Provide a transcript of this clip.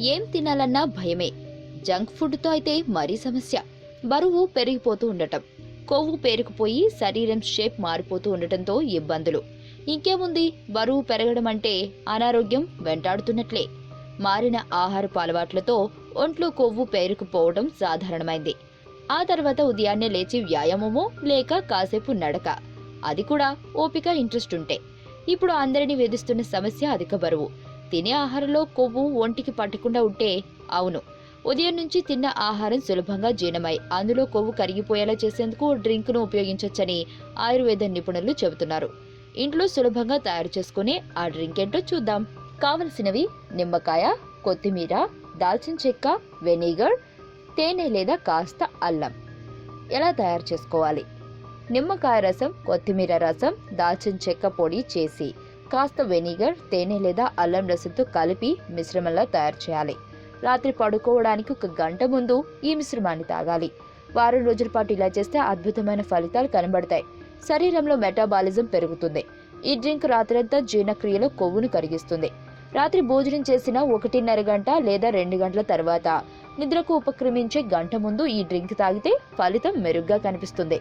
ఏం తినాలన్నా భయమే. జంక్ ఫుడ్తో అయితే మరీ సమస్య. బరువు పెరిగిపోతూ ఉండటం. కొవ్వు పేరుకుపోయి శరీరం షేప్ మారిపోతూ ఉండటంతో ఇబ్బందులు. ఇంకేముంది? బరువు పెరగడం అంటే అనారోగ్యం వెంటాడుతున్నట్లే. మారిన ఆహారపు అలవాట్లతో ఒంట్లో కొవ్వు పేరుకుపోవడం సాధారణమైంది. ఆ తర్వాత ఉదయాన్నే లేచి వ్యాయామమో లేక కాసేపు నడక. అది కూడా ఓపిక ఇంట్రెస్ట్ ఉంటే. ఇప్పుడు అందరినీ వేధిస్తున్న సమస్య అధిక బరువు. తినే ఆహారంలో కొవ్వు ఒంటికి పట్టకుండా ఉంటే అవును. ఉదయం నుంచి తిన్న ఆహారం సులభంగా జీర్ణమై అందులో కొవ్వు కరిగిపోయేలా చేసేందుకు డ్రింక్ను ఉపయోగించవచ్చని ఆయుర్వేద నిపుణులు చెబుతున్నారు. ఇంట్లో సులభంగా తయారు చేసుకునే ఆ డ్రింక్ ఏంటో చూద్దాం. కావలసినవి నిమ్మకాయ కొత్తిమీర దాల్చిన చెక్క వెనిగర్ తేనె లేదా కాస్త అల్లం. ఎలా తయారు చేసుకోవాలి? నిమ్మకాయ రసం కొత్తిమీర రసం దాల్చిన చెక్క పొడి చేసి కాస్త వెనిగర్ తేనె లేదా అల్లం రసంతో కలిపి మిశ్రమంలా తయారు చేయాలి. రాత్రి పడుకోవడానికి ఒక గంట ముందు ఈ మిశ్రమాన్ని తాగాలి. వారం రోజుల పాటు ఇలా చేస్తే అద్భుతమైన ఫలితాలు కనబడతాయి. శరీరంలో మెటాబాలిజం పెరుగుతుంది. ఈ డ్రింక్ రాత్రంతా జీర్ణక్రియలో కొవ్వును కరిగిస్తుంది. రాత్రి భోజనం చేసిన ఒకటిన్నర గంట లేదా రెండు గంటల తర్వాత నిద్రకు ఉపక్రమించే గంట ముందు ఈ డ్రింక్ తాగితే ఫలితం మెరుగ్గా కనిపిస్తుంది.